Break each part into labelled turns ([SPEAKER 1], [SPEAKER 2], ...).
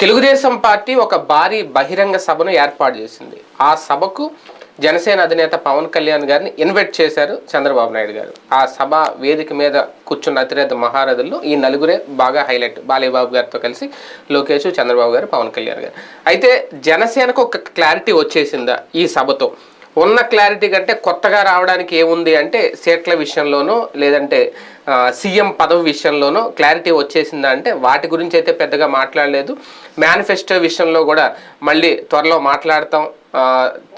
[SPEAKER 1] Telugu Desam party ఒక భారీ బహిరంగ సభను ఏర్పాటు చేసింది. ఆ సభకు జనసేన అధినేత పవన్ కళ్యాణ్ గారిని ఇన్వైట్ చేశారు చంద్రబాబు నాయుడు గారు. ఆ సభ వేదిక మీద కూర్చున్న అతిరేత మహారథుల్లో ఈ నలుగురే బాగా హైలైట్ బాలయ్యబాబు గారితో కలిసి లోకేష్ చంద్రబాబు గారు పవన్ కళ్యాణ్ గారు. అయితే జనసేనకు ఒక క్లారిటీ వచ్చేసిందా ఈ సభతో? ఉన్న క్లారిటీ కంటే కొత్తగా రావడానికి ఏముంది అంటే సీట్ల విషయంలోనూ లేదంటే సీఎం పదవి విషయంలోనూ క్లారిటీ వచ్చేసిందా అంటే వాటి గురించి అయితే పెద్దగా మాట్లాడలేదు. మేనిఫెస్టో విషయంలో కూడా మళ్ళీ త్వరలో మాట్లాడతాం.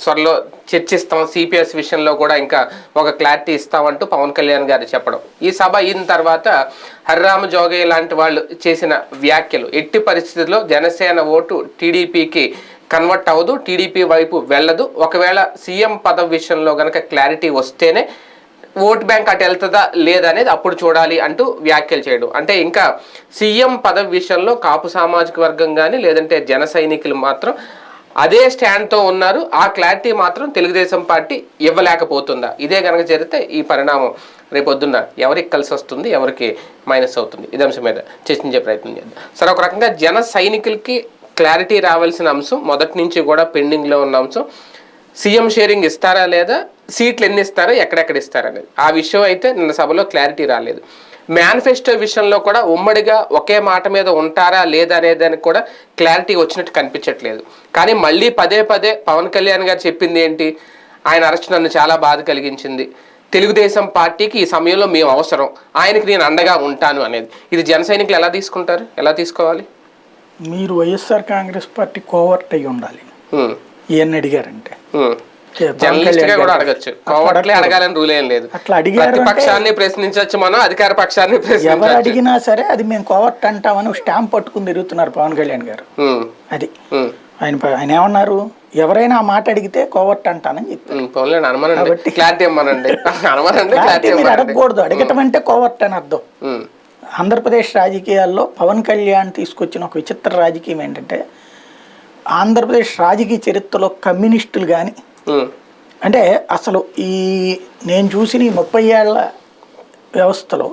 [SPEAKER 1] త్వరలో చర్చిస్తాం. సిపిఎస్ విషయంలో కూడా ఇంకా ఒక క్లారిటీ ఇస్తామంటూ పవన్ కళ్యాణ్ గారు చెప్పడం. ఈ సభ అయిన తర్వాత హరిరామ జోగయ్య లాంటి వాళ్ళు చేసిన వ్యాఖ్యలు. ఎట్టి పరిస్థితుల్లో జనసేన ఓటు టీడీపీకి కన్వర్ట్ అవ్వదు టీడీపీ వైపు వెళ్ళదు. ఒకవేళ సీఎం పదవి విషయంలో గనక క్లారిటీ వస్తేనే ఓట్ బ్యాంక్ అటు వెళ్తుందా లేదనేది అప్పుడు చూడాలి అంటూ వ్యాఖ్యలు చేయడం. అంటే ఇంకా సీఎం పదవి విషయంలో కాపు సామాజిక వర్గం కానీ లేదంటే జన సైనికులు మాత్రం అదే స్టాండ్తో ఉన్నారు. ఆ క్లారిటీ మాత్రం తెలుగుదేశం పార్టీ ఇవ్వలేకపోతుందా? ఇదే కనుక జరిగితే ఈ పరిణామం రేపొద్దున్న ఎవరికి కలిసి వస్తుంది ఎవరికి మైనస్ అవుతుంది? ఇది అంశం మీద చర్చించే ప్రయత్నం చేద్దాం. సరే ఒక రకంగా జన సైనికులకి క్లారిటీ రావాల్సిన అంశం మొదటి నుంచి కూడా పెండింగ్లో ఉన్న అంశం. సీఎం షేరింగ్ ఇస్తారా లేదా? సీట్లు ఎన్ని ఇస్తారా? ఎక్కడెక్కడ ఇస్తారనేది ఆ విషయం అయితే నిన్న సభలో క్లారిటీ రాలేదు. మేనిఫెస్టో విషయంలో కూడా ఉమ్మడిగా ఒకే మాట మీద ఉంటారా లేదా అనేదానికి కూడా క్లారిటీ వచ్చినట్టు కనిపించట్లేదు. కానీ మళ్ళీ పదే పదే పవన్ కళ్యాణ్ గారు చెప్పింది ఏంటి? ఆయన అరెస్ట్ నన్ను చాలా బాధ కలిగించింది. తెలుగుదేశం పార్టీకి ఈ సమయంలో మేము అవసరం. ఆయనకి నేను అండగా ఉంటాను అనేది. ఇది జనసైనికులు ఎలా తీసుకుంటారు? ఎలా తీసుకోవాలి?
[SPEAKER 2] మీరు వైఎస్ఆర్ కాంగ్రెస్ పార్టీ కోవర్ట్ అయి ఉండాలి. ఇవన్నీ అడిగారంటే. అట్లా అడిగారు
[SPEAKER 1] ప్రతిపక్షాన్ని ప్రశ్నించవచ్చు మనం అధికార పక్షాన్ని
[SPEAKER 2] ఎవరు అడిగినా సరే అది మేము కోవర్ట్ అంటామని స్టాంప్ పట్టుకుని తిరుగుతున్నారు పవన్ కళ్యాణ్ గారు. అది. ఆయన ఆయన ఏమన్నారు? ఎవరైనా ఆ మాట అడిగితే కోవర్ట్ అంటానని చెప్పారు. అడగకూడదు. అడగటం అంటే కోవర్ట్ అని అర్థం. ఆంధ్రప్రదేశ్ రాజకీయాల్లో పవన్ కళ్యాణ్ తీసుకొచ్చిన ఒక విచిత్ర రాజకీయం ఏంటంటే ఆంధ్రప్రదేశ్ రాజకీయ చరిత్రలో కమ్యూనిస్టులు కానీ. అంటే అసలు ఈ నేను చూసిన ఈ ముప్పై ఏళ్ళ వ్యవస్థలో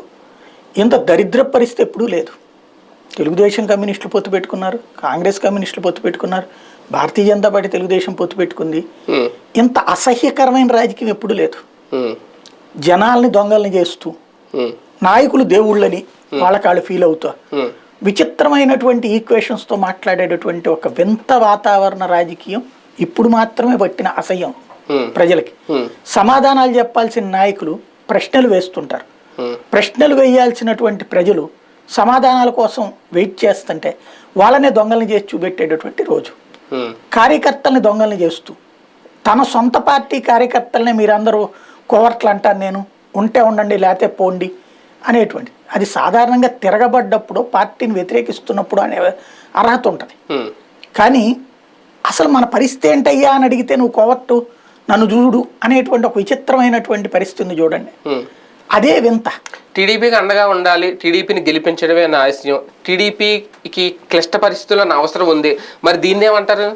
[SPEAKER 2] ఇంత దరిద్ర పరిస్థితి ఎప్పుడూ లేదు తెలుగుదేశం కమ్యూనిస్టులు పొత్తు పెట్టుకున్నారు కాంగ్రెస్ కమ్యూనిస్టులు పొత్తు పెట్టుకున్నారు భారతీయ జనతా పార్టీ తెలుగుదేశం పొత్తు పెట్టుకుంది. ఇంత అసహ్యకరమైన రాజకీయం ఎప్పుడూ లేదు. జనాల్ని దొంగల్ని చేస్తూ. నాయకులు దేవుళ్ళని వాళ్ళకాళ్ళు ఫీల్ అవుతా. విచిత్రమైనటువంటి ఈక్వేషన్స్తో మాట్లాడేటటువంటి ఒక వింత వాతావరణ రాజకీయం ఇప్పుడు మాత్రమే పట్టిన అసహ్యం. ప్రజలకి. సమాధానాలు చెప్పాల్సిన నాయకులు ప్రశ్నలు వేస్తుంటారు. ప్రశ్నలు వేయాల్సినటువంటి ప్రజలు సమాధానాల కోసం వెయిట్ చేస్తుంటే వాళ్ళనే దొంగల్ని చేసి చూపెట్టేటటువంటి రోజు. కార్యకర్తల్ని దొంగల్ని చేస్తూ తన సొంత పార్టీ కార్యకర్తల్ని మీరందరూ కోవర్ట్లు అంటాను నేను ఉంటే ఉండండి లేకపోతే పోండి అనేటువంటి. అది సాధారణంగా తిరగబడ్డప్పుడు పార్టీని వ్యతిరేకిస్తున్నప్పుడు అనే అర్హత ఉంటుంది. కానీ అసలు మన పరిస్థితి ఏంటయ్యా అని అడిగితే నువ్వు కోవట్టు నన్ను చూడు అనేటువంటి ఒక విచిత్రమైనటువంటి పరిస్థితి ఉంది చూడండి. అదే వింత.
[SPEAKER 1] టీడీపీకి అండగా ఉండాలి టీడీపీని గెలిపించడమే నా ఆశయం. టీడీపీకి క్లిష్ట పరిస్థితుల్లో నా అవసరం ఉంది. మరి దీన్ని ఏమంటారు?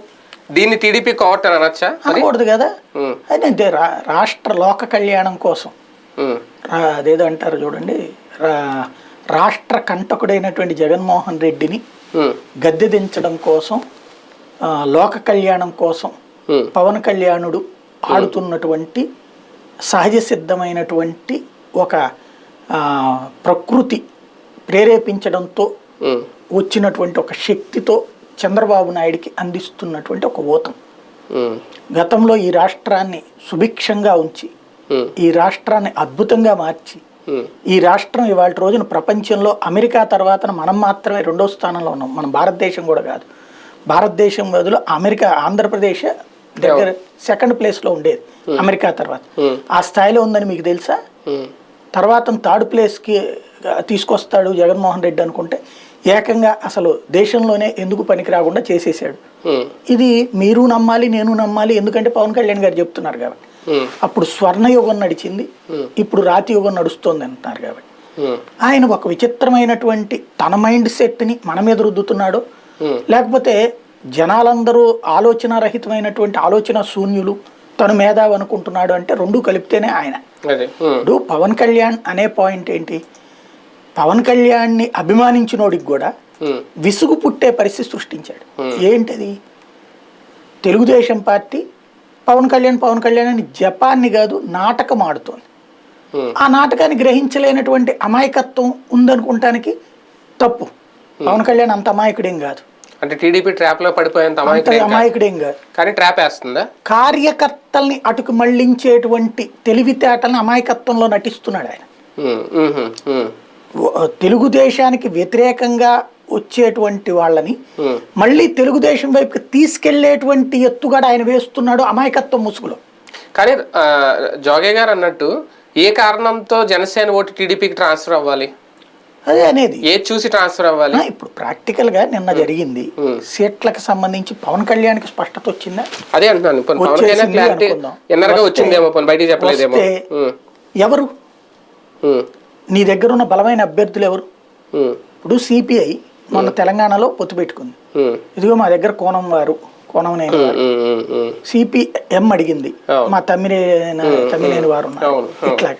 [SPEAKER 1] దీన్ని టీడీపీ కోవట్ అని అనొచ్చా
[SPEAKER 2] అనకూడదు కదా. అదే రాష్ట్ర లోక కళ్యాణం కోసం అదేదో అంటారు చూడండి రాష్ట్ర కంటకుడైనటువంటి జగన్మోహన్ రెడ్డిని. గద్దె దించడం కోసం లోక కళ్యాణం కోసం. పవన్ కళ్యాణుడు ఆడుతున్నటువంటి సహజ సిద్ధమైనటువంటి ఒక ప్రకృతి ప్రేరేపించడంతో. వచ్చినటువంటి ఒక శక్తితో చంద్రబాబు నాయుడికి అందిస్తున్నటువంటి ఒక ఊతం. గతంలో ఈ రాష్ట్రాన్ని సుభిక్షంగా ఉంచి. ఈ రాష్ట్రాన్ని అద్భుతంగా మార్చి. ఈ రాష్ట్రం ఇవాళ రోజున ప్రపంచంలో అమెరికా తర్వాత మనం మాత్రమే రెండో స్థానంలో ఉన్నాం మన భారతదేశం కూడా కాదు భారతదేశం బదులు అమెరికా ఆంధ్రప్రదేశ్ దగ్గర సెకండ్ ప్లేస్లో ఉండేది అమెరికా తర్వాత. ఆ స్థాయిలో ఉందని మీకు తెలుసా. తర్వాత థర్డ్ ప్లేస్కి తీసుకొస్తాడు జగన్మోహన్ రెడ్డి అనుకుంటే ఏకంగా అసలు దేశంలోనే ఎందుకు పనికి రాకుండా చేసేసాడు. ఇది మీరు నమ్మాలి నేను నమ్మాలి ఎందుకంటే పవన్ కళ్యాణ్ గారు చెప్తున్నారు కాబట్టి. అప్పుడు స్వర్ణయుగం నడిచింది.
[SPEAKER 1] Hmm.
[SPEAKER 2] ఇప్పుడు రాతి యుగం నడుస్తోంది అంటున్నారు కాబట్టి.
[SPEAKER 1] హ్మ్.
[SPEAKER 2] ఆయన ఒక విచిత్రమైనటువంటి తన మైండ్ సెట్ని మన మీద రుద్దుతున్నాడు.
[SPEAKER 1] Hmm.
[SPEAKER 2] లేకపోతే జనాలందరూ ఆలోచన రహితమైనటువంటి ఆలోచన శూన్యులు తను మేధావి అనుకుంటున్నాడు అంటే రెండు కలిపితేనే ఆయన. ఇప్పుడు పవన్ కళ్యాణ్ అనే పాయింట్ ఏంటి? పవన్ కళ్యాణ్ని అభిమానించినోడికి కూడా విసుగు పుట్టే పరిస్థితి సృష్టించాడు. ఏంటది? తెలుగుదేశం పార్టీ పవన్ కళ్యాణ్ పవన్ కళ్యాణ్ అని జపాన్ని కాదు నాటకం ఆడుతోంది. ఆ నాటకాన్ని గ్రహించలేనటువంటి అమాయకత్వం ఉందనుకుంటానికి తప్పు. పవన్ కళ్యాణ్ అంత అమాయకుడేం కాదు.
[SPEAKER 1] అంటే టీడీపీ ట్రాప్లో పడిపోయేంత అమాయకుడు కాదు. కానీ ట్రాప్ వేస్తుందా?
[SPEAKER 2] కార్యకర్తల్ని అటుకు మళ్ళించేటువంటి తెలివితేటల్ని అమాయకత్వంలో నటిస్తున్నాడు ఆయన. తెలుగుదేశానికి వ్యతిరేకంగా వచ్చేటువంటి వాళ్ళని మళ్ళీ తెలుగుదేశం వైపుకి తీసుకెళ్ళేటువంటి ఎత్తుగడ ఆయన వేస్తున్నాడు అమాయకత్వం ముసుగులో.
[SPEAKER 1] కానీ జోగే గారు అన్నట్టు ఏ కారణంతో జనసేన ఓటు టీడీపీకి ట్రాన్స్ఫర్ అవ్వాలి?
[SPEAKER 2] అదే అనేది.
[SPEAKER 1] ఏది చూసి ట్రాన్స్ఫర్ అవ్వాలి?
[SPEAKER 2] ఇప్పుడు ప్రాక్టికల్గా నిన్న జరిగింది. సీట్లకు సంబంధించి పవన్ కళ్యాణ్కి స్పష్టత వచ్చిందా?
[SPEAKER 1] అదే అంటున్నాను. కళ్యాణ్
[SPEAKER 2] ఎవరు? నీ దగ్గర ఉన్న బలమైన అభ్యర్థులు ఎవరు? ఇప్పుడు సిపిఐ మొన్న తెలంగాణలో పొత్తు పెట్టుకుంది. ఇదిగో మా దగ్గర కోనం వారు నేను
[SPEAKER 1] ఉమ్.
[SPEAKER 2] సిపిఎం అడిగింది. మా తమ్మినేన తమ్మినేని వారు ఉన్నారు. ఇట్లా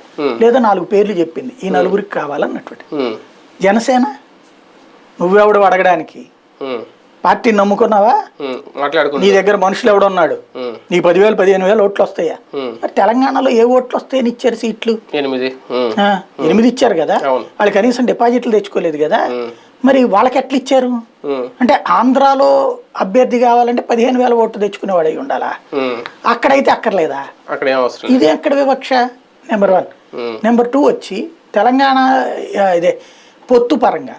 [SPEAKER 2] లేదా నాలుగు పేర్లు చెప్పింది. ఈ నలుగురికి కావాలన్నటువంటి. జనసేన నువ్వెవడు అడగడానికి?
[SPEAKER 1] ఉమ్,
[SPEAKER 2] పార్టీని నమ్ముకున్నావా? నీ దగ్గర మనుషులు ఎవడున్నాడు? నీ పదివేలు పదిహేను వేలు ఓట్లు వస్తాయా? మరి తెలంగాణలో ఏ ఓట్లు వస్తాయని ఇచ్చారు సీట్లు?
[SPEAKER 1] ఎనిమిది.
[SPEAKER 2] ఇచ్చారు కదా. వాళ్ళు కనీసం డిపాజిట్లు తెచ్చుకోలేదు కదా? మరి వాళ్ళకి ఎట్లా ఇచ్చారు? అంటే ఆంధ్రాలో అభ్యర్థి కావాలంటే పదిహేను వేల ఓట్లు తెచ్చుకునేవాడు అయి ఉండాలా. అక్కడైతే అక్కర్లేదా. ఇది ఎక్కడ వివక్ష? నెంబర్ వన్ నెంబర్ టూ వచ్చి తెలంగాణ ఇదే పొత్తు పరంగా.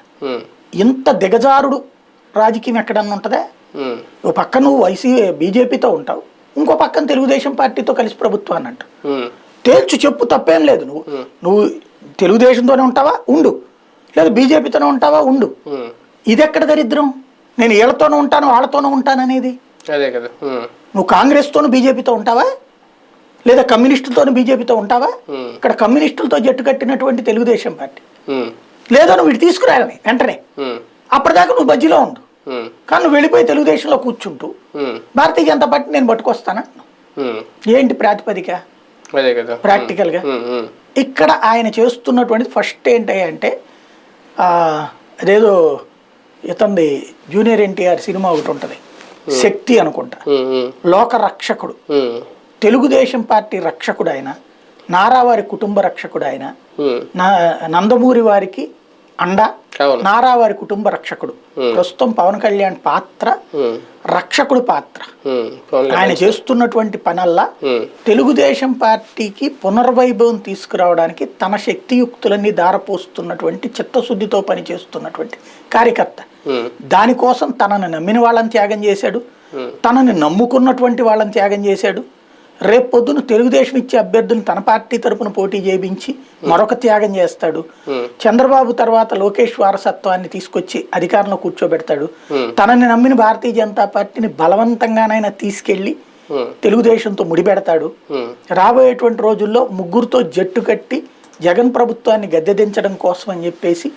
[SPEAKER 2] ఇంత దిగజారుడు రాజకీయం ఎక్కడన్నా ఉంటుందా? ఓ పక్క నువ్వు వైసీ బీజేపీతో ఉంటావు. ఇంకో పక్కన తెలుగుదేశం పార్టీతో కలిసి ప్రభుత్వాన్ని
[SPEAKER 1] ఉమ్,
[SPEAKER 2] తేల్చు చెప్పు తప్పేం లేదు నువ్వు. నువ్వు తెలుగుదేశంతోనే ఉంటావా? ఉండు. లేదా బీజేపీతోనే ఉంటావా? ఉండు. ఇది ఎక్కడ దరిద్రం? నేను వీళ్ళతోనూ ఉంటాను వాళ్ళతోనూ ఉంటాను అనేది.
[SPEAKER 1] అదే కదా. ఉమ్,
[SPEAKER 2] నువ్వు కాంగ్రెస్తోనూ బీజేపీతో ఉంటావా? లేదా కమ్యూనిస్టులతోనూ బీజేపీతో ఉంటావా? ఇక్కడ కమ్యూనిస్టులతో జట్టు కట్టినటువంటి తెలుగుదేశం పార్టీ. లేదా నువ్వు ఇటు తీసుకురాలని వెంటనే. అప్పటిదాకా నువ్వు బజ్జీలో ఉండు. కానీ నువ్వు వెళ్ళిపోయి తెలుగుదేశంలో కూర్చుంటూ భారతీయ జనతా పార్టీ నేను పట్టుకొస్తానా?
[SPEAKER 1] ఉమ్.
[SPEAKER 2] ఏంటి ప్రాతిపదిక? ప్రాక్టికల్గా ఇక్కడ ఆయన చేస్తున్నటువంటి ఫస్ట్ ఏంటి అంటే అదేదో ఇతంది జూనియర్ ఎన్టీఆర్ సినిమా ఒకటి ఉంటుంది. శక్తి అనుకుంటా. లోక రక్షకుడు తెలుగుదేశం పార్టీ రక్షకుడు ఆయన నారావారి కుటుంబ రక్షకుడు ఆయన నందమూరి వారికి అండ నారావారి కుటుంబ రక్షకుడు. ప్రస్తుతం పవన్ కళ్యాణ్ పాత్ర రక్షకుడు పాత్ర. ఆయన చేస్తున్నటువంటి పనల్లా తెలుగుదేశం పార్టీకి పునర్వైభవం తీసుకురావడానికి తన శక్తియుక్తులన్నీ దారపోస్తున్నటువంటి చిత్తశుద్ధితో పనిచేస్తున్నటువంటి కార్యకర్త. దానికోసం తనని నమ్మిన వాళ్ళని త్యాగం చేశాడు. తనని నమ్ముకున్నటువంటి వాళ్ళని త్యాగం చేశాడు. రేపు పొద్దున తెలుగుదేశం ఇచ్చే అభ్యర్థులను తన పార్టీ తరపున పోటీ చేయించి మరొక త్యాగం చేస్తాడు. చంద్రబాబు తర్వాత లోకేష్ వారసత్వాన్ని తీసుకొచ్చి అధికారంలో కూర్చోబెడతాడు. తనని నమ్మిన భారతీయ జనతా పార్టీని బలవంతంగానైనా
[SPEAKER 1] తీసుకెళ్ళి
[SPEAKER 2] తెలుగుదేశంతో ముడిపెడతాడు. రాబోయేటువంటి రోజుల్లో ముగ్గురుతో జట్టు కట్టి జగన్ ప్రభుత్వాన్ని గద్దెదించడం కోసం అని చెప్పేసి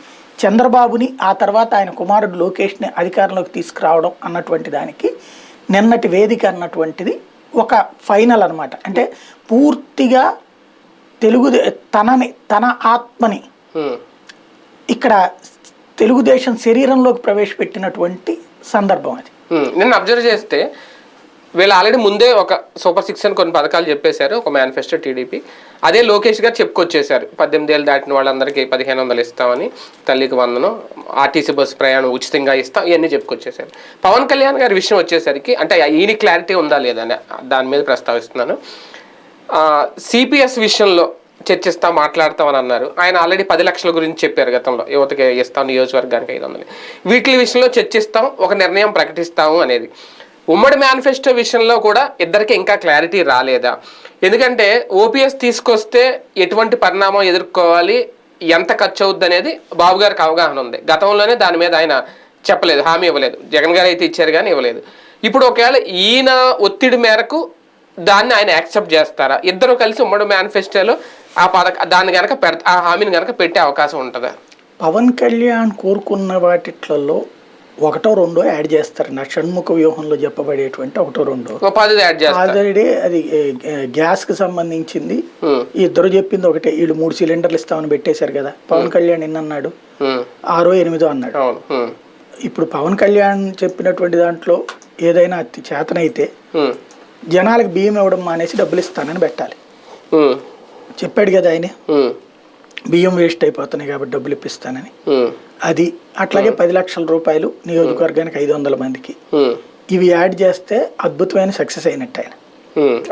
[SPEAKER 2] చంద్రబాబుని ఆ తర్వాత ఆయన కుమారుడు లోకేష్ని అధికారంలోకి తీసుకురావడం అన్నటువంటి దానికి నిన్నటి వేదిక అన్నటువంటిది ఒక ఫైనల్ అన్నమాట. అంటే పూర్తిగా తెలుగు తనని తన ఆత్మని ఇక్కడ తెలుగుదేశం శరీరంలోకి ప్రవేశపెట్టినటువంటి సందర్భం అది.
[SPEAKER 1] నిన్న అబ్జర్వ్ చేస్తే వీళ్ళు ఆల్రెడీ ముందే ఒక సూపర్ సిక్స్ అని కొన్ని పథకాలు చెప్పేశారు. ఒక మేనిఫెస్టో టీడీపీ. అదే లోకేష్ గారు చెప్పుకొచ్చేశారు. పద్దెనిమిది ఏళ్ళు దాటిన వాళ్ళందరికీ పదిహేను వందలు ఇస్తామని తల్లికి వందనం ఆర్టీసీ బస్సు ప్రయాణం ఉచితంగా ఇస్తాం ఇవన్నీ చెప్పుకొచ్చేశారు. పవన్ కళ్యాణ్ గారి విషయం వచ్చేసరికి అంటే ఈయన క్లారిటీ ఉందా లేదని దాని మీద ప్రస్తావిస్తున్నాను. సిపిఎస్ విషయంలో చర్చిస్తాం మాట్లాడతామని అన్నారు. ఆయన ఆల్రెడీ పది లక్షల గురించి చెప్పారు గతంలో. యువతకి ఇస్తాం నియోజకవర్గానికి ఐదు వందలు. వీటి విషయంలో చర్చిస్తాం ఒక నిర్ణయం ప్రకటిస్తాము అనేది. ఉమ్మడి మేనిఫెస్టో విషయంలో కూడా ఇద్దరికి ఇంకా క్లారిటీ రాలేదా? ఎందుకంటే ఓపీఎస్ తీసుకొస్తే ఎటువంటి పరిణామం ఎదుర్కోవాలి ఎంత ఖర్చు అవుద్ది అనేది బాబు గారికి అవగాహన ఉంది. గతంలోనే దాని మీద ఆయన చెప్పలేదు హామీ ఇవ్వలేదు. జగన్ గారు అయితే ఇచ్చారు కానీ ఇవ్వలేదు. ఇప్పుడు ఒకవేళ ఈయన ఒత్తిడి మేరకు దాన్ని ఆయన యాక్సెప్ట్ చేస్తారా? ఇద్దరు కలిసి ఉమ్మడి మేనిఫెస్టోలో ఆ పథక దాన్ని కనుక పెడ ఆ హామీని కనుక పెట్టే అవకాశం ఉంటుందా?
[SPEAKER 2] పవన్ కళ్యాణ్ కోరుకున్న వాటిట్లలో ఒకటో రెండో యాడ్ చేస్తారు. నా షణ్ముఖ వ్యూహంలో చెప్పబడేటువంటి ఒకటో రెండో. ఆల్రెడీ అది గ్యాస్కి సంబంధించింది. ఇద్దరు చెప్పింది ఒకటే. వీళ్ళు మూడు సిలిండర్లు ఇస్తామని పెట్టేశారు కదా. పవన్ కళ్యాణ్ ఎన్ని అన్నాడు ఆరో ఎనిమిదో అన్నాడు. ఇప్పుడు పవన్ కళ్యాణ్ చెప్పినటువంటి దాంట్లో ఏదైనా అతి చేతనైతే జనాలకు బియ్యం ఇవ్వడం మానేసి డబ్బులు ఇస్తానని పెట్టాలి. చెప్పాడు కదా ఆయన. బియ్యం వేస్ట్ అయిపోతున్నాయి కాబట్టి డబ్బులు ఇప్పిస్తానని. అది అట్లాగే పది లక్షల రూపాయలు నియోజకవర్గానికి ఐదు వందల మందికి. ఇవి యాడ్ చేస్తే అద్భుతమైన సక్సెస్ అయినట్టు ఆయన.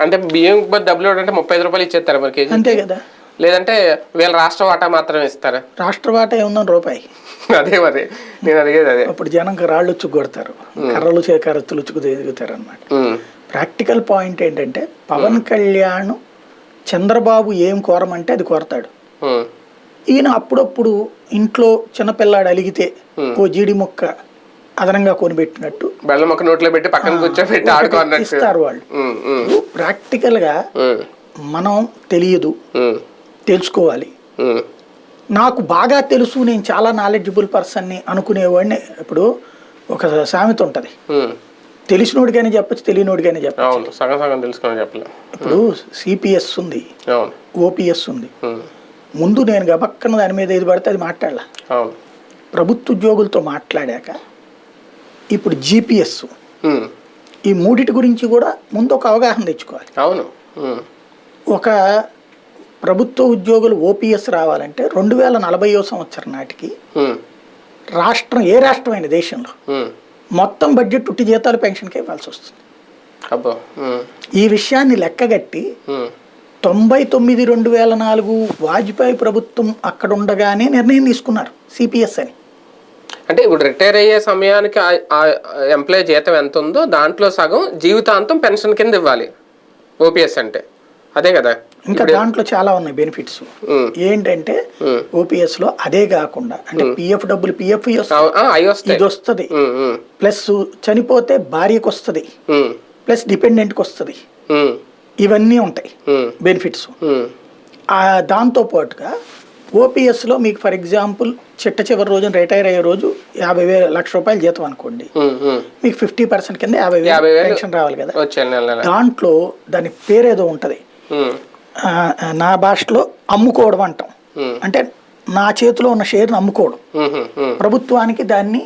[SPEAKER 1] అంటే బియ్యం డబ్బులు ఇవ్వడంటే ముప్పై ఐదు రూపాయలు ఇచ్చేస్తారు మరి
[SPEAKER 2] అంతే కదా.
[SPEAKER 1] లేదంటే వీళ్ళ రాష్ట్ర వాటా మాత్రమే ఇస్తారా.
[SPEAKER 2] రాష్ట్ర వాటా ఏముందని రూపాయి?
[SPEAKER 1] అదే మరి. నేను అడిగేది అదే.
[SPEAKER 2] అప్పుడు జనంకి రాళ్ళు ఉచ్చుకు కొడతారు. కర్రలు చే కర్రత్తులు ఉచ్చుకు ఎదుగుతారు అనమాట ప్రాక్టికల్ పాయింట్ ఏంటంటే పవన్ కళ్యాణ్ చంద్రబాబు ఏం కోరమంటే అది కోరతాడు. ఈయన అప్పుడప్పుడు ఇంట్లో చిన్నపిల్లాడు అలిగితే ఓ జీడి మొక్క అదనంగా కొనిపెట్టినట్టు.
[SPEAKER 1] బెల్లం మొక్క నోట్లో పెట్టి పక్కన కూర్చోబెట్టి
[SPEAKER 2] ఇస్తారు వాళ్ళు.
[SPEAKER 1] ఉమ్, ఉమ్,
[SPEAKER 2] ప్రాక్టికల్గా మనం తెలియదు. తెలుసుకోవాలి. నాకు బాగా తెలుసు నేను చాలా నాలెడ్జబుల్ పర్సన్ని అనుకునేవాడిని. ఇప్పుడు ఒక సామెత ఉంటుంది. తెలిసినోడికైనా చెప్పచ్చు తెలియనోడికైనా చెప్పచ్చు.
[SPEAKER 1] సగం సగం తెలుసుకుని
[SPEAKER 2] ఇప్పుడు సిపిఎస్ ఉంది. ఓపీఎస్ ఉంది. ముందు నేను గబక్కన దాని మీద ఏది పడితే అది మాట్లాడాల? ప్రభుత్వ ఉద్యోగులతో మాట్లాడాక ఇప్పుడు జీపీఎస్ ఈ మూడిటి గురించి కూడా ముందు ఒక అవగాహన తెచ్చుకోవాలి.
[SPEAKER 1] అవును.
[SPEAKER 2] ఒక ప్రభుత్వ ఉద్యోగులు ఓపీఎస్ రావాలంటే రెండు వేల నలభైయో సంవత్సరం నాటికి రాష్ట్రం ఏ రాష్ట్రమైన దేశంలో. మొత్తం బడ్జెట్ ఉట్టి జీతాలు పెన్షన్కే ఇవ్వాల్సి వస్తుంది. ఈ విషయాన్ని లెక్కగట్టి తొంభై తొమ్మిది రెండు వేల నాలుగు వాజ్పేయి ప్రభుత్వం అక్కడ ఉండగానే నిర్ణయం తీసుకున్నారు సిపిఎస్ అని.
[SPEAKER 1] అంటే ఇప్పుడు రిటైర్ అయ్యే సమయానికి ఎంప్లాయ్ జీతం ఎంత ఉందో దాంట్లో సగం జీవితాంతం పెన్షన్ కింద ఇవ్వాలి ఓపీఎస్ అంటే. అదే కదా.
[SPEAKER 2] ఇంకా దాంట్లో చాలా ఉన్నాయి బెనిఫిట్స్. ఏంటంటే. ఓపీఎస్లో అదే కాకుండా అంటే పిఎఫ్ డబ్బులు పిఎఫ్ ఇది వస్తుంది. ప్లస్ చనిపోతే భార్యకు వస్తుంది ప్లస్ డిపెండెంట్కి వస్తుంది ఇవన్నీ ఉంటాయి బెనిఫిట్స్
[SPEAKER 1] ఉమ్,
[SPEAKER 2] దాంతో పాటుగా ఓపీఎస్లో మీకు ఫర్ ఎగ్జాంపుల్ చిట్ట చివరి రోజున రిటైర్ అయ్యే రోజు యాభై వేల లక్ష రూపాయలు జీతం అనుకోండి.
[SPEAKER 1] ఉమ్.
[SPEAKER 2] మీకు ఫిఫ్టీ పర్సెంట్ కింద యాభై వేలు. పెన్షన్ రావాలి కదా. దాంట్లో దాని పేరేదో ఉంటుంది. నా భాషలో అమ్ముకోవడం అంటాం. అంటే నా చేతిలో ఉన్న షేర్ని అమ్ముకోవడం. ప్రభుత్వానికి దాన్ని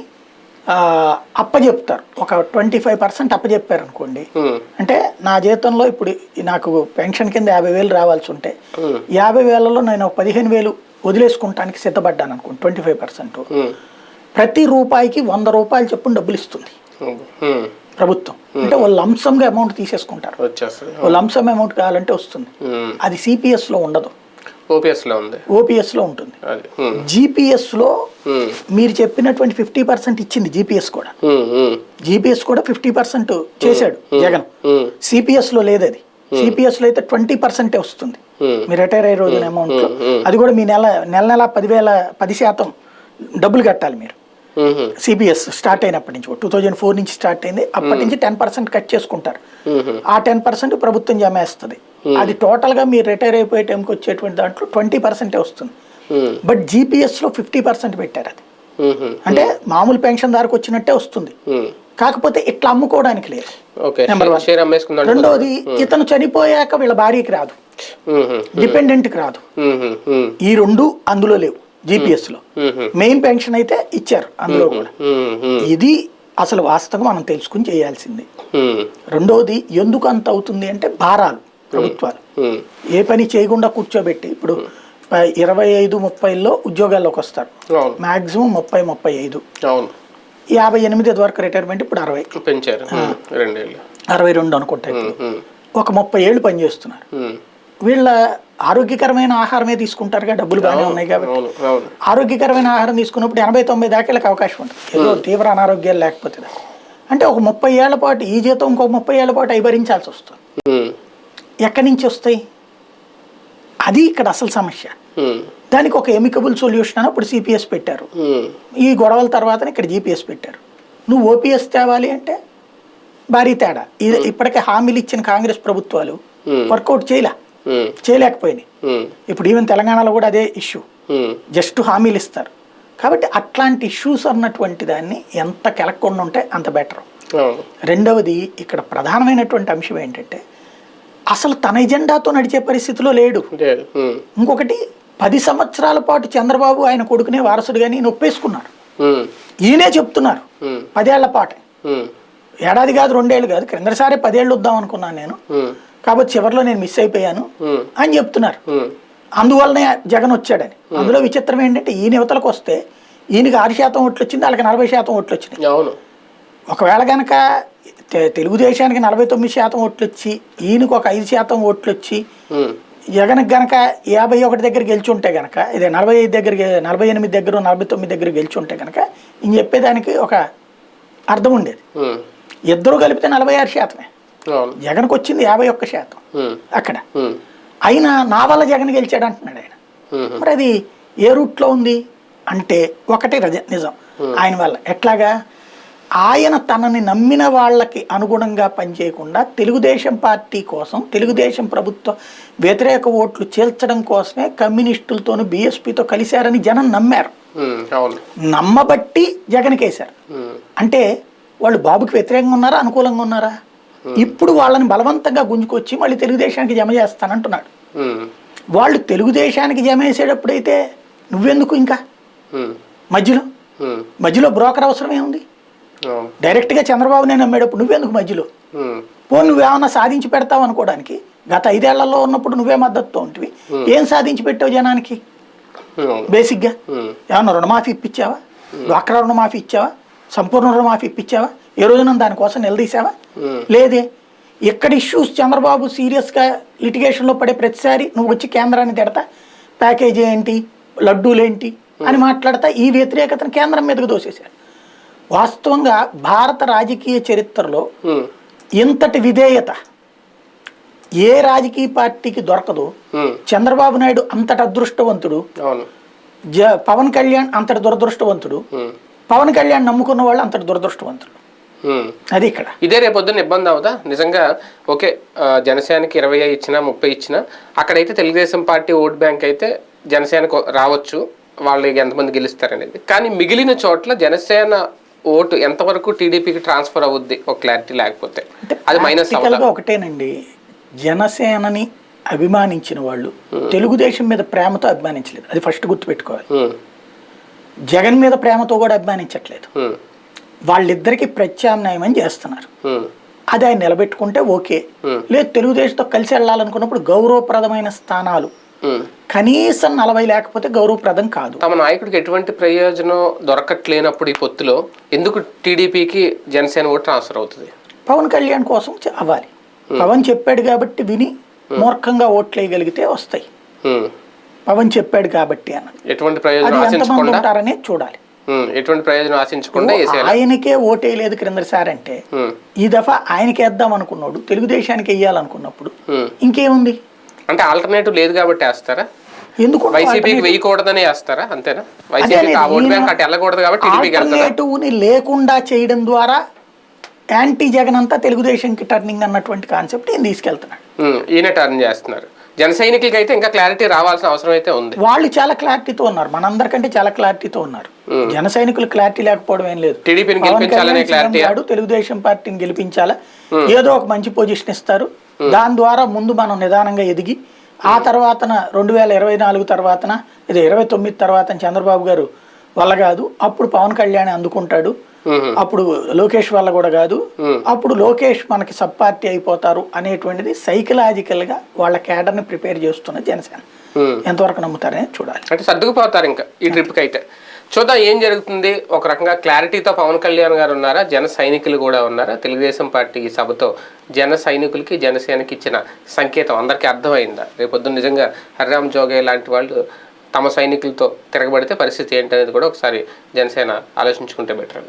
[SPEAKER 2] ఆ, అప్పజెప్తారు. ఒక ట్వంటీ ఫైవ్ పర్సెంట్ అప్పజెప్పారు అనుకోండి అంటే నా జీతంలో ఇప్పుడు నాకు పెన్షన్ కింద యాభై వేలు రావాల్సి ఉంటే యాభై వేలలో నేను ఒక పదిహేను వేలు వదిలేసుకుంటానికి సిద్ధపడ్డాను అనుకోండి ట్వంటీ ఫైవ్ పర్సెంట్. ప్రతి రూపాయికి వంద రూపాయలు చొప్పున డబ్బులు ఇస్తుంది. ప్రభుత్వం. అంటే వాళ్ళు లంసంగా అమౌంట్ తీసేసుకుంటారు. ఓ లంసమ్ అమౌంట్ కావాలంటే వస్తుంది. అది సిపిఎస్లో ఉండదు.
[SPEAKER 1] OPS లో ఉంది.
[SPEAKER 2] ఓపీఎస్లో ఉంటుంది. జీపీఎస్లో మీరు చెప్పినటువంటి ఫిఫ్టీ పర్సెంట్ ఇచ్చింది జీపీఎస్ కూడా. జీపీఎస్ కూడా ఫిఫ్టీ పర్సెంట్ చేశాడు జగన్. సిపిఎస్లో లేదు అది సిపిఎస్లో అయితే ట్వంటీ పర్సెంటే వస్తుంది. మీరు రిటైర్ అయ్యే రోజున అమౌంట్లో అది కూడా మీ నెల నెల నెల పదివేల పది శాతం డబ్బులు కట్టాలి మీరు. సిపిఎస్ స్టార్ట్ అయినప్పటి నుంచి టూ థౌజండ్ ఫోర్ నుంచి స్టార్ట్ అయింది. అప్పటి నుంచి టెన్ పర్సెంట్ కట్ చేసుకుంటారు. ఆ టెన్ పర్సెంట్ ప్రభుత్వం జమేస్తుంది అది టోటల్గా మీరు రిటైర్ అయిపోయే టైంకి వచ్చేటువంటి దాంట్లో ట్వంటీ పర్సెంటే వస్తుంది.
[SPEAKER 1] ఉమ్,
[SPEAKER 2] బట్ జీపీఎస్లో ఫిఫ్టీ పర్సెంట్ పెట్టారు అది.
[SPEAKER 1] ఉమ్,
[SPEAKER 2] అంటే మామూలు పెన్షన్ దారికి వచ్చినట్టే వస్తుంది. కాకపోతే ఇట్లా అమ్ముకోవడానికి లేదు. రెండోది ఇతను చనిపోయాక వీళ్ళ భార్యకి రాదు. డిపెండెంట్కి రాదు. ఈ రెండు అందులో లేవు
[SPEAKER 1] జీపీఎస్లో
[SPEAKER 2] మెయిన్ పెన్షన్ అయితే ఇచ్చారు అందులో కూడా. ఇది అసలు వాస్తవం మనం తెలుసుకుని చేయాల్సింది. రెండోది ఎందుకు అంత అవుతుంది అంటే భారాలు. ప్రభుత్వాలు. ఏ పని చేయకుండా కూర్చోబెట్టి ఇప్పుడు ఇరవై ఐదు ముప్పైలో ఉద్యోగాల్లోకి వస్తారు. మాక్సిమం ముప్పై ముప్పై ఐదు. యాభై ఎనిమిది వరకు రిటైర్మెంట్ ఇప్పుడు అరవై.
[SPEAKER 1] పెంచారు.
[SPEAKER 2] అరవై రెండు అనుకుంటా ఒక ముప్పై ఏళ్ళు పనిచేస్తున్నారు వీళ్ళ ఆరోగ్యకరమైన ఆహారమే తీసుకుంటారుగా డబ్బులు బాగానే ఉన్నాయి కాబట్టి. ఆరోగ్యకరమైన ఆహారం తీసుకున్నప్పుడు ఎనభై తొంభై దాకా వీళ్ళకి అవకాశం ఉంటుంది. ఏదో తీవ్ర అనారోగ్యాలు లేకపోతే. అంటే ఒక ముప్పై ఏళ్ళ పాటు ఈ జీతం ఇంకో ముప్పై ఏళ్ళ పాటు అవి భరించాల్సి వస్తుంది ఎక్కడి నుంచి వస్తాయి? అది ఇక్కడ అసలు సమస్య. దానికి ఒక ఎమికబుల్ సొల్యూషన్ అని ఇప్పుడు సిపిఎస్ పెట్టారు. ఈ గొడవల తర్వాత ఇక్కడ జీపీఎస్ పెట్టారు. నువ్వు ఓపీఎస్ తేవాలి అంటే భారీ తేడా. ఇది ఇప్పటికే హామీలు ఇచ్చిన కాంగ్రెస్ ప్రభుత్వాలు. వర్కౌట్ చేయలే. చేయలేకపోయినాయి. ఇప్పుడు ఈవెన్ తెలంగాణలో కూడా అదే ఇష్యూ జస్ట్ హామీలు ఇస్తారు. కాబట్టి అట్లాంటి ఇష్యూస్ అన్నటువంటి దాన్ని ఎంత కెలక్కుండా ఉంటే అంత బెటర్ రెండవది ఇక్కడ ప్రధానమైనటువంటి అంశం ఏంటంటే అసలు తన ఎజెండాతో నడిచే పరిస్థితిలో లేడు. ఇంకొకటి పది సంవత్సరాల పాటు చంద్రబాబు ఆయన కొడుకునే వారసుడుగా నేను ఒప్పేసుకున్నాడు ఈయనే చెప్తున్నారు. పదేళ్ళ పాటే. ఏడాది కాదు రెండేళ్ళు కాదు క్రిందసారి పదేళ్ళు వద్దాం అనుకున్నాను నేను. కాబట్టి చివరిలో నేను మిస్ అయిపోయాను అని చెప్తున్నారు. అందువల్లనే జగన్ వచ్చాడని. అందులో విచిత్రం ఏంటంటే ఈయన యువతలకు వస్తే ఈయనకి ఆరు శాతం ఓట్లు వచ్చింది వాళ్ళకి నలభై శాతం ఓట్లు వచ్చినాయి. ఒకవేళ కనుక తెలుగుదేశానికి నలభై తొమ్మిది శాతం ఓట్లు వచ్చి ఈయనకు ఒక ఐదు శాతం ఓట్లు వచ్చి
[SPEAKER 1] ఉమ్,
[SPEAKER 2] జగన్కి గనక యాభై ఒకటి దగ్గర గెలిచి ఉంటే గనక ఇదే నలభై ఐదు దగ్గర నలభై ఎనిమిది దగ్గర నలభై తొమ్మిది దగ్గర గెలిచి ఉంటే గనక ఈయన చెప్పేదానికి ఒక అర్థం ఉండేది. ఇద్దరు కలిపితే నలభై ఆరు శాతమే. జగన్కి వచ్చింది యాభై ఒక్క శాతం. అక్కడ. అయినా నా వల్ల జగన్ గెలిచాడు అంటున్నాడు ఆయన. మరి అది ఏ రూట్లో ఉంది? అంటే ఒకటే రజ నిజం. ఆయన వల్ల. ఎట్లాగా? ఆయన తనని నమ్మిన వాళ్ళకి అనుగుణంగా పనిచేయకుండా తెలుగుదేశం పార్టీ కోసం తెలుగుదేశం ప్రభుత్వ వ్యతిరేక ఓట్లు చేల్చడం కోసమే కమ్యూనిస్టులతోనూ బీఎస్పీతో కలిశారని జనం నమ్మారు. నమ్మబట్టి జగన్కి వేశారు.
[SPEAKER 1] ఉమ్,
[SPEAKER 2] అంటే వాళ్ళు బాబుకి వ్యతిరేకంగా ఉన్నారా అనుకూలంగా ఉన్నారా? ఇప్పుడు వాళ్ళని బలవంతంగా గుంజుకొచ్చి మళ్ళీ తెలుగుదేశానికి జమ చేస్తానంటున్నాడు. వాళ్ళు తెలుగుదేశానికి జమ వేసేటప్పుడైతే నువ్వెందుకు ఇంకా? మధ్యలో? మధ్యలో బ్రోకర్ అవసరమే ఉంది డైరెక్ట్గా చంద్రబాబునే నమ్మేటప్పుడు నువ్వెందుకు మధ్యలో? పో నువ్వేమన్నా సాధించి పెడతావు అనుకోవడానికి గత ఐదేళ్ళలో ఉన్నప్పుడు నువ్వే మద్దతుతో ఉంటివి ఏం సాధించి పెట్టావు జనానికి? బేసిక్గా? ఏమన్నా రుణమాఫీ ఇప్పించావా డ్వాక్రా రుణమాఫీ ఇచ్చావా? సంపూర్ణ రుణమాఫీ ఇప్పించావా ఏ రోజున దానికోసం నిలదీసావా లేదే. ఎక్కడ ఇష్యూస్ చంద్రబాబు సీరియస్గా లిటిగేషన్లో పడే ప్రతిసారి నువ్వు వచ్చి కేంద్రాన్ని తిడతా ప్యాకేజీ ఏంటి లడ్డూలేంటి అని మాట్లాడతా ఈ వ్యతిరేకతను కేంద్రం మీదకు దోసేశారు. వాస్తవంగా భారత రాజకీయ చరిత్రలో ఇంతటి విధేయత ఏ రాజకీయ పార్టీకి దొరకదు. చంద్రబాబు నాయుడు అంతటి అదృష్టవంతుడు. పవన్ కళ్యాణ్ అంతటి దురదృష్టవంతుడు. పవన్ కళ్యాణ్ నమ్ముకున్న వాళ్ళు అంతటి దురదృష్టవంతుడు. అది ఇక్కడ.
[SPEAKER 1] ఇదే రేపొద్దున ఇబ్బంది అవుదా? నిజంగా ఓకే జనసేనకి ఇరవై ఇచ్చినా ముప్పై ఇచ్చినా అక్కడైతే తెలుగుదేశం పార్టీ ఓట్ బ్యాంక్ అయితే జనసేనకు రావచ్చు. వాళ్ళు ఎంతమంది గెలుస్తారనేది. కానీ మిగిలిన చోట్ల జనసేన ఓటు ఎంతవరకు టీడీపీకి ట్రాన్స్ఫర్ అవుద్ది? ఒక క్లారిటీ లేకపోతే. అది మైనస్
[SPEAKER 2] ఒకటేనండి. జనసేనని అభిమానించిన వాళ్ళు తెలుగుదేశం మీద ప్రేమతో అభిమానించలేదు. అది ఫస్ట్ గుర్తుపెట్టుకోవాలి
[SPEAKER 1] ఉమ్,
[SPEAKER 2] జగన్ మీద ప్రేమతో కూడా అభిమానించట్లేదు.
[SPEAKER 1] ఉమ్,
[SPEAKER 2] వాళ్ళిద్దరికి ప్రత్యామ్నాయం అని చేస్తున్నారు అది ఆయన నిలబెట్టుకుంటే ఓకే.
[SPEAKER 1] Hmm.
[SPEAKER 2] లేదు తెలుగుదేశంతో కలిసి వెళ్ళాలనుకున్నప్పుడు గౌరవప్రదమైన స్థానాలు. కనీసం నలభై లేకపోతే గౌరవప్రదం కాదు.
[SPEAKER 1] తమ నాయకుడికి ఎటువంటి ప్రయోజనం దొరకట్లేనప్పుడు ఈ పొత్తులో ఎందుకు టీడీపీకి జనసేన ఓటు ట్రాన్స్ఫర్ అవుతుంది?
[SPEAKER 2] పవన్ కళ్యాణ్ కోసం అవ్వాలి. పవన్ చెప్పాడు కాబట్టి విని మూర్ఖంగా ఓట్లు వేయగలిగితే వస్తాయి. పవన్ చెప్పాడు కాబట్టి అన్నది
[SPEAKER 1] ఎటువంటి ప్రయోజనం ఆశించకుండా?
[SPEAKER 2] ఉంటారనే చూడాలి.
[SPEAKER 1] ఎటువంటి ప్రయోజనం ఆశించకుండా
[SPEAKER 2] ఆయనకే ఓటేయలేదు క్రిందసారి అంటే ఈ దఫా ఆయనకి వేద్దాం అనుకున్నాడు తెలుగుదేశానికి వేయాలనుకున్నప్పుడు
[SPEAKER 1] ఉమ్.
[SPEAKER 2] ఇంకేముంది?
[SPEAKER 1] అంటే ఆల్టర్నేటివ్ లేదు కాబట్టి వేస్తారా?
[SPEAKER 2] ఎందుకు
[SPEAKER 1] వైసీపీకి వేయకూడదని వేస్తారా? అంతేనా? వైసీపీకి ఆ ఓటు బ్యాంక్ అటు వెళ్ళకూడదు కాబట్టి
[SPEAKER 2] లేకుండా చేయడం ద్వారా యాంటీ జగన్ అంతా తెలుగుదేశంకి టర్నింగ్ అన్నటువంటి కాన్సెప్ట్ ఈయన తీసుకెళ్తున్నాడు.
[SPEAKER 1] ఈయన టర్న్ చేస్తున్నారు. జన సైనికులకి అయితే ఇంకా క్లారిటీ రావాల్సిన అవసరం అయితే ఉంది.
[SPEAKER 2] వాళ్ళు చాలా క్లారిటీతో ఉన్నారు. మనందరికంటే చాలా క్లారిటీతో ఉన్నారు. జన సైనికులు క్లారిటీ లేకపోవడం ఏం లేదు.
[SPEAKER 1] టీడీపీని గెలిపించాలనే క్లారిటీ
[SPEAKER 2] తెలుగుదేశం పార్టీని గెలిపించాలా? ఏదో ఒక మంచి పొజిషన్ ఇస్తారు. దాని ద్వారా ముందు మనం నిదానంగా ఎదిగి ఆ తర్వాతన రెండు వేల ఇరవై నాలుగు తర్వాతన ఇది ఇరవై తొమ్మిది తర్వాత చంద్రబాబు గారు వల్ల కాదు అప్పుడు పవన్ కళ్యాణ్ అందుకుంటాడు.
[SPEAKER 1] ఉమ్,
[SPEAKER 2] అప్పుడు లోకేష్ వల్ల కూడా కాదు. అప్పుడు లోకేష్ మనకి సబ్ పార్టీ అయిపోతారు అనేటువంటిది సైకలాజికల్గా వాళ్ళ క్యాడర్ని ప్రిపేర్ చేస్తున్న జనసేన. ఎంతవరకు నమ్ముతారని చూడాలి.
[SPEAKER 1] అంటే సర్దుకుపోతారు ఇంకా ఈ ట్రిప్కి అయితే చూద్దాం ఏం జరుగుతుంది? ఒక రకంగా క్లారిటీతో పవన్ కళ్యాణ్ గారు ఉన్నారా? జన సైనికులు కూడా ఉన్నారా? తెలుగుదేశం పార్టీ సభతో జన సైనికులకి జనసేనకి ఇచ్చిన సంకేతం అందరికీ అర్థమైందా? రేపొద్దు నిజంగా హరిరామ్ జోగే లాంటి వాళ్ళు తమ సైనికులతో తిరగబడితే పరిస్థితి ఏంటనేది కూడా ఒకసారి జనసేన ఆలోచించుకుంటే బెటర్.